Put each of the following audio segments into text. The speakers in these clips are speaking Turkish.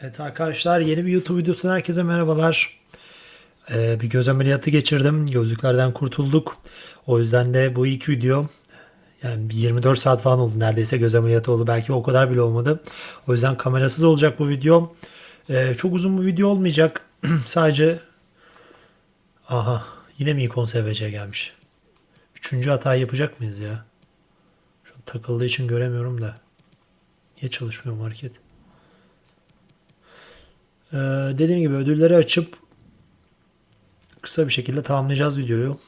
Evet arkadaşlar yeni bir YouTube videosundan herkese merhabalar. Ee, bir göz ameliyatı geçirdim. Gözlüklerden kurtulduk. O yüzden de bu ilk video yani bir 24 saat falan oldu neredeyse göz ameliyatı oldu. Belki o kadar bile olmadı. O yüzden kamerasız olacak bu video. Ee, çok uzun bir video olmayacak. Sadece aha yine mi ikon SVC gelmiş. Üçüncü hatayı yapacak mıyız ya? Şu takıldığı için göremiyorum da. Niye çalışmıyor market? Ee, dediğim gibi ödülleri açıp kısa bir şekilde tamamlayacağız videoyu.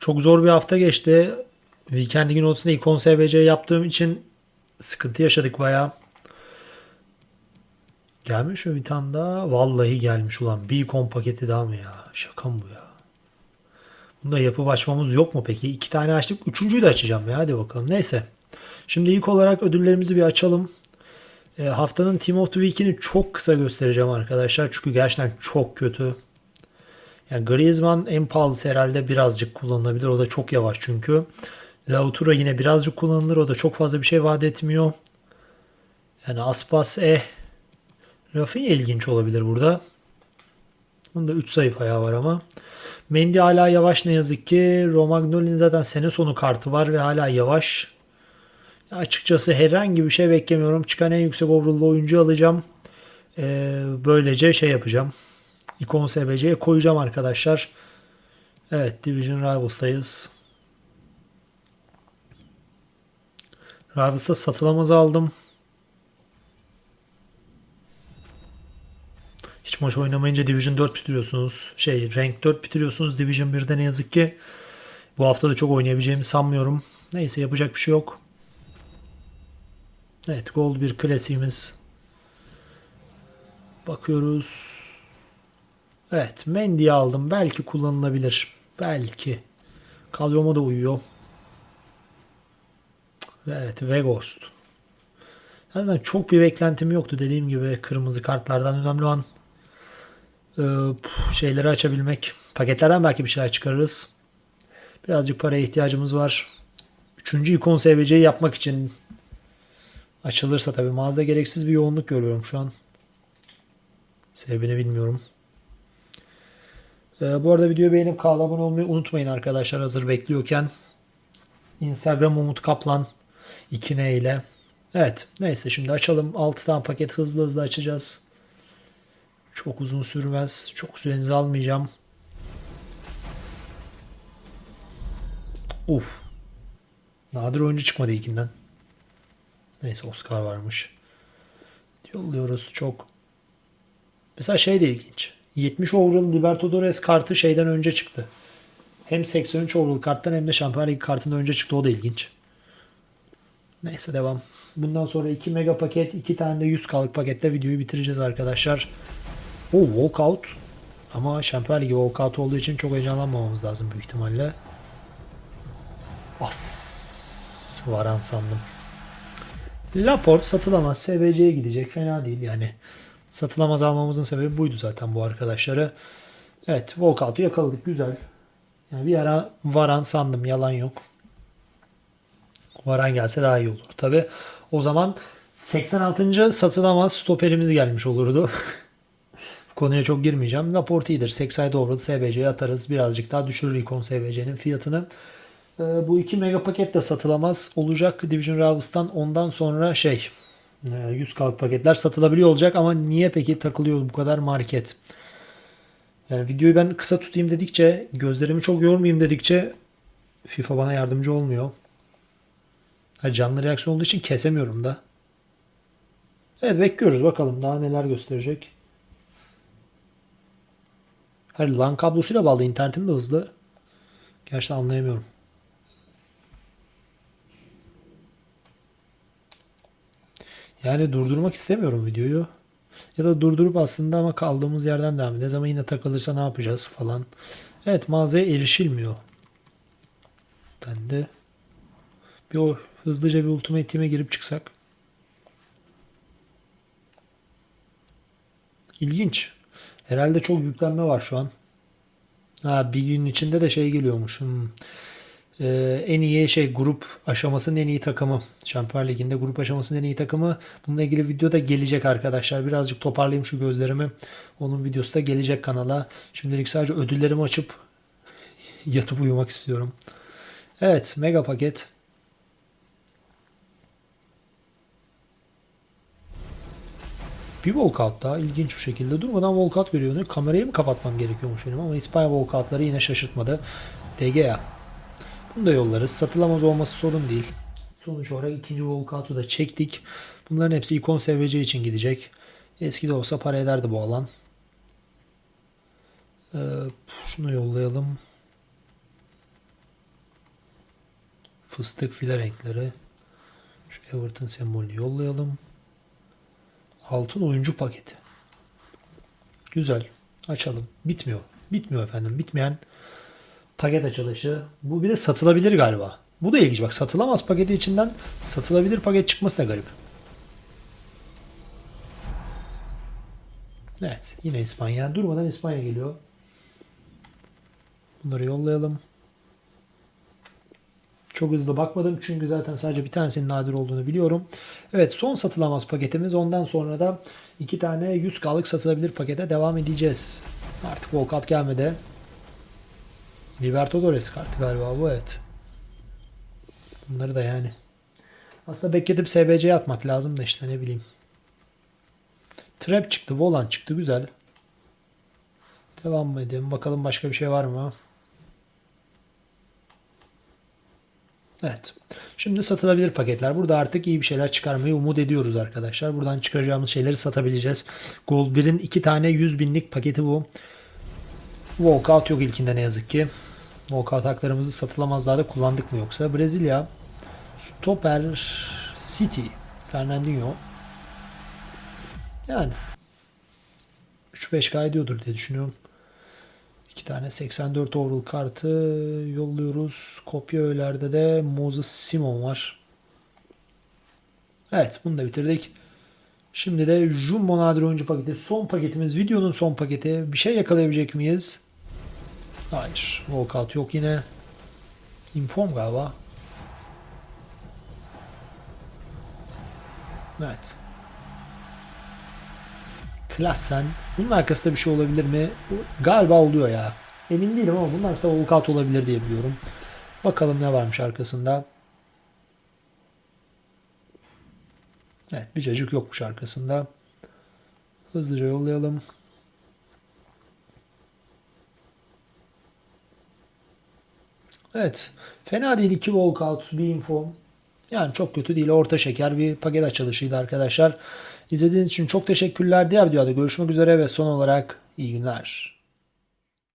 Çok zor bir hafta geçti. Weekend'in ortasında ikon SBC yaptığım için sıkıntı yaşadık bayağı. Gelmiş mi bir tane daha? Vallahi gelmiş ulan. Bir ikon paketi daha mı ya? Şaka mı bu ya? Bunu da yapıp açmamız yok mu peki? İki tane açtık. Üçüncüyü de açacağım ya. Hadi bakalım. Neyse. Şimdi ilk olarak ödüllerimizi bir açalım. E, haftanın Team of the Week'ini çok kısa göstereceğim arkadaşlar. Çünkü gerçekten çok kötü. Yani Griezmann en pahalısı herhalde birazcık kullanılabilir. O da çok yavaş çünkü. Lautaro yine birazcık kullanılır. O da çok fazla bir şey vaat etmiyor. Yani Aspas eh. Rafinha ilginç olabilir burada. Bunda 3 zayıf ayağı var ama. Mendy hala yavaş ne yazık ki. Romagnoli'nin zaten sene sonu kartı var ve hala yavaş. Açıkçası herhangi bir şey beklemiyorum. Çıkan en yüksek overall'lu oyuncu alacağım. Ee, böylece şey yapacağım. İkon SBC'ye koyacağım arkadaşlar. Evet Division Rivals'tayız. Rivals'ta satılamaz aldım. Hiç maç oynamayınca Division 4 bitiriyorsunuz. Şey Rank 4 bitiriyorsunuz. Division 1'de ne yazık ki. Bu hafta da çok oynayabileceğimi sanmıyorum. Neyse yapacak bir şey yok. Evet Gold bir klasiğimiz. Bakıyoruz. Evet Mendy'yi aldım. Belki kullanılabilir. Belki. Kalyoma da uyuyor. Evet Vegorst. Zaten çok bir beklentim yoktu dediğim gibi kırmızı kartlardan önemli olan e, şeyleri açabilmek. Paketlerden belki bir şeyler çıkarırız. Birazcık paraya ihtiyacımız var. Üçüncü ikon SVC'yi yapmak için açılırsa tabii mağaza gereksiz bir yoğunluk görüyorum şu an. Sebebini bilmiyorum. Ee, bu arada videoyu beğenip kanala abone olmayı unutmayın arkadaşlar hazır bekliyorken. Instagram Umut Kaplan 2N ile. Evet neyse şimdi açalım. 6 tane paket hızlı hızlı açacağız. Çok uzun sürmez. Çok sürenizi almayacağım. Uf. Nadir oyuncu çıkmadı ilkinden. Neyse Oscar varmış. Yolluyoruz çok. Mesela şey de ilginç. 70 overall Libertadores kartı şeyden önce çıktı. Hem 83 overall karttan hem de Şampiyonlar Ligi kartından önce çıktı. O da ilginç. Neyse devam. Bundan sonra 2 mega paket, 2 tane de 100 kalık pakette videoyu bitireceğiz arkadaşlar. O walkout. Ama Şampiyonlar Ligi walkout olduğu için çok heyecanlanmamamız lazım büyük ihtimalle. As varan sandım. Laport satılamaz. SBC'ye gidecek. Fena değil yani. Satılamaz almamızın sebebi buydu zaten bu arkadaşları. Evet walkout'u yakaladık. Güzel. Yani bir ara varan sandım. Yalan yok. Varan gelse daha iyi olur. Tabi o zaman 86. satılamaz stoperimiz gelmiş olurdu. Konuya çok girmeyeceğim. Laport iyidir. 80 doğru SBC'ye atarız. Birazcık daha düşürür ikon SBC'nin fiyatını. Ee, bu iki mega paket de satılamaz olacak Division Rivals'tan. Ondan sonra şey 100 kalık paketler satılabiliyor olacak ama niye peki takılıyor bu kadar market? Yani videoyu ben kısa tutayım dedikçe, gözlerimi çok yormayayım dedikçe FIFA bana yardımcı olmuyor. Ha, canlı reaksiyon olduğu için kesemiyorum da. Evet bekliyoruz bakalım daha neler gösterecek. Her LAN kablosuyla bağlı internetim de hızlı. Gerçekten anlayamıyorum. Yani durdurmak istemiyorum videoyu. Ya da durdurup aslında ama kaldığımız yerden devam edeceğiz ama yine takılırsa ne yapacağız falan. Evet mağazaya erişilmiyor. Ben de bir o hızlıca bir Ultimate Team'e girip çıksak. İlginç. Herhalde çok yüklenme var şu an. Ha bir gün içinde de şey geliyormuş. Hmm. Ee, en iyi şey grup aşamasının en iyi takımı. Şampiyonlar Ligi'nde grup aşamasının en iyi takımı. Bununla ilgili video da gelecek arkadaşlar. Birazcık toparlayayım şu gözlerimi. Onun videosu da gelecek kanala. Şimdilik sadece ödüllerimi açıp yatıp uyumak istiyorum. Evet, mega paket. Bir walkout daha ilginç bir şekilde durmadan walkout görüyor. Kamerayı mı kapatmam gerekiyormuş benim ama İspanya walkoutları yine şaşırtmadı. DGA. Bunu da yollarız. Satılamaz olması sorun değil. Sonuç olarak ikinci walkout'u da çektik. Bunların hepsi ikon SVC için gidecek. Eski de olsa para ederdi bu alan. Ee, şunu yollayalım. Fıstık file renkleri. Şu Everton sembolünü yollayalım. Altın oyuncu paketi. Güzel. Açalım. Bitmiyor. Bitmiyor efendim. Bitmeyen paket açılışı. Bu bir de satılabilir galiba. Bu da ilginç. Bak satılamaz paketi içinden satılabilir paket çıkması da garip. Evet. Yine İspanya. Durmadan İspanya geliyor. Bunları yollayalım. Çok hızlı bakmadım çünkü zaten sadece bir tanesinin nadir olduğunu biliyorum. Evet son satılamaz paketimiz. Ondan sonra da iki tane 100K'lık satılabilir pakete devam edeceğiz. Artık walkout gelmedi. Libertadores kartı galiba bu evet. Bunları da yani. Aslında bekletip SBC'ye atmak lazım da işte ne bileyim. Trap çıktı, Volan çıktı güzel. Devam edelim. Bakalım başka bir şey var mı? Evet. Şimdi satılabilir paketler. Burada artık iyi bir şeyler çıkarmayı umut ediyoruz arkadaşlar. Buradan çıkaracağımız şeyleri satabileceğiz. Gold 1'in iki tane 100 binlik paketi bu. Walkout yok ilkinde ne yazık ki. Walkout haklarımızı satılamazlarda kullandık mı yoksa? Brezilya. Stoper City. Fernandinho. Yani 3-5K ediyordur diye düşünüyorum. İki tane 84 overall kartı yolluyoruz. Kopya öğelerde de Moses Simon var. Evet bunu da bitirdik. Şimdi de Jumbo Nadir oyuncu paketi. Son paketimiz. Videonun son paketi. Bir şey yakalayabilecek miyiz? Hayır. Walkout yok yine. Inform galiba. Evet. Klassen. Bunun arkasında bir şey olabilir mi? Galiba oluyor ya. Emin değilim ama bunun arkasında Walkout olabilir diye biliyorum. Bakalım ne varmış arkasında. Evet bir cacık yokmuş arkasında. Hızlıca yollayalım. Evet. Fena değil. 2 walkout, bir info. Yani çok kötü değil. Orta şeker bir paket açılışıydı arkadaşlar. İzlediğiniz için çok teşekkürler. Diğer videoda görüşmek üzere ve son olarak iyi günler.